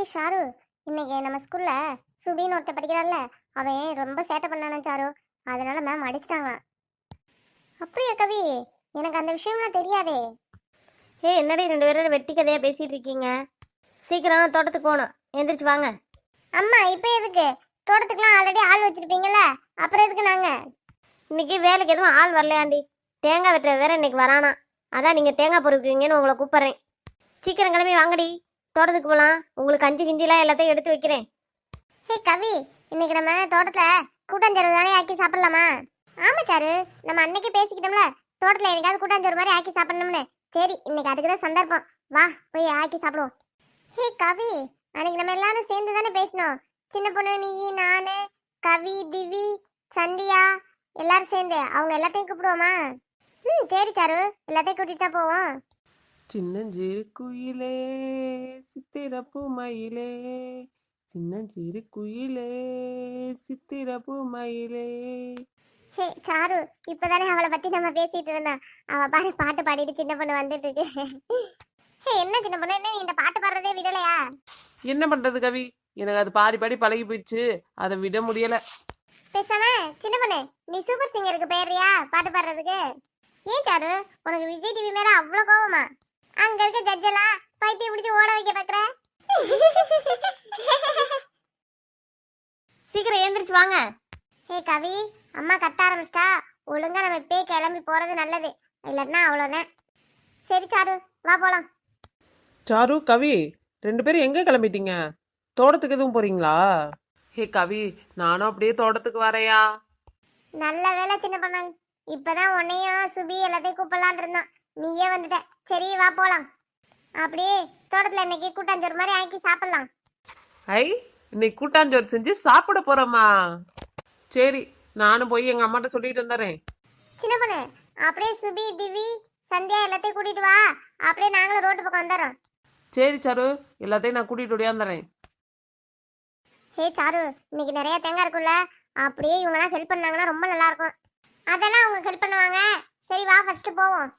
ஏ ஷாரு இன்னைக்கு நம்ம ஸ்கூல்ல சுபின்னு ஒருத்தர் படிக்கிறான்ல அவன் ரொம்ப சேட்டை பண்ணானே சாரு அதனால மேம் அடிச்சிட்டாங்களாம். அப்படியா கவி? எனக்கு அந்த விஷயம்லாம் தெரியாதே. ஏய் என்னடி ரெண்டு பேரும் வெட்டி கதையாக பேசிகிட்டு இருக்கீங்க? சீக்கிரம் தோட்டத்துக்கு போகணும். எந்திரிச்சு வாங்க. அம்மா இப்போ எதுக்கு? தோட்டத்துக்குலாம் ஆல்ரெடி ஆள் வச்சிருப்பீங்கல்ல அப்புறம் எதுக்கு நாங்க? இன்னைக்கு வேலைக்கு எதுவும் ஆள் வரலையாண்டி. தேங்காய் வெட்டுற வேற இன்னைக்கு வரானா. அதான் நீங்கள் தேங்காய் பொறுக்குவீங்கன்னு உங்களை கூப்பிட்றேன். சீக்கிரம் கிளம்பி வாங்கடி. தோட்டத்துக்கு போகலாம் உங்களுக்கு அஞ்சு கிஞ்சிலாம் எல்லாத்தையும் எடுத்து வைக்கிறேன். ஹே கவி இன்னைக்கு நம்ம தோட்டத்தில் கூட்டாஞ்சோறு தானே ஆக்கி சாப்பிடலாமா? ஆமா சாரு. நம்ம அன்னைக்கு பேசிக்கிட்டோம்ல தோட்டத்தில் எனக்காவது கூட்டாஞ்சோறு மாதிரி ஆக்கி சாப்பிடணும்னு. சரி இன்னைக்கு அதுக்கு தான் சந்தர்ப்பம். வா போய் ஆக்கி சாப்பிடுவோம். ஹே கவி அன்னைக்கு நம்ம எல்லாரும் சேர்ந்து தானே பேசணும் சின்ன பொண்ணு நீ நான் கவி திவி சந்தியா எல்லாரும் சேர்ந்து அவங்க எல்லாத்தையும் கூப்பிடுவோமா? ம் சரி சாரு. எல்லாத்தையும் கூட்டிட்டு தான் போவோம். சின்னஞ்சிறு குயிலே சித்திரப்பு மயிலே சின்னஞ்சிறு குயிலே சித்திரப்பு மயிலே ஹே சாரு இப்பதானே அவளை பத்தி நம்ம பேசிட்டு இருந்தோம். அவ பாரு பாட்டு பாடிட்டு சின்ன பொண்ணு வந்துட்டு இருக்கு ஹே என்ன சின்ன பொண்ணு? என்ன நீ இந்த பாட்டு பாடுறதே விடலையா? என்ன பண்றது கவி? எனக்கு அது பாடி பாடி பழகி போயிடுச்சு. அதை விட முடியல. பேசாம சின்ன பொண்ணு நீ சூப்பர் சிங்கருக்கு போயிடுறியா பாட்டு பாடுறதுக்கு? ஏன் சாரு? உனக்கு விஜய் டிவி மேல அவ்வளவு கோவமா? அங்க இருக்க ஜட்ஜெல்லாம் பைத்தியம் பிடிச்சி ஓட வைக்க பாக்குற? சீக்கிரம் எந்திரிச்சு வாங்க. ஹே கவி அம்மா கத்த ஆரம்பிச்சிட்டா. ஒழுங்கா நம்ம இப்பயே கிளம்பி போறது நல்லது. இல்லைன்னா அவ்வளவுதான். சரி சாரு வா போலாம். சாரு கவி ரெண்டு பேரும் எங்க கிளம்பிட்டீங்க? தோட்டத்துக்கு எதுவும் போறீங்களா? ஹே கவி நானும் அப்படியே தோட்டத்துக்கு வரையா? நல்ல வேலை சின்ன பொண்ணு இப்பதான் உன்னையும் சுபி எல்லாத்தையும் கூப்பிடலான் இருந்தோம் நீயே வந்துட்ட. சரி வா போலாம். அப்படியே தோட்டத்துல இன்னைக்கு கூட்டாஞ்சோறு மாதிரி ஆக்கி சாப்பிடலாம். ஐ இன்னைக்கு கூட்டாஞ்சோறு செஞ்சு சாப்பிட போறோமா? சரி நானும் போய் எங்க அம்மாட்ட சொல்லிட்டு வந்துடுறேன். சின்ன பொண்ணு அப்படியே சுபி திவி சந்தியா எல்லாத்தையும் கூட்டிட்டு வா. அப்படியே நாங்களும் ரோட்டு பக்கம் வந்துடுறோம். சரி சாரு. எல்லாத்தையும் நான் கூட்டிட்டு ஓடியாந்துறேன் ஹே சாரு இன்னைக்கு நிறைய தேங்காய் இருக்குல்ல? அப்படியே இவங்கெல்லாம் ஹெல்ப் பண்ணாங்கன்னா ரொம்ப நல்லா இருக்கும். அதெல்லாம் அவங்க ஹெல்ப் பண்ணுவாங்க. சரி வா ஃபர்ஸ்ட் போவோம்.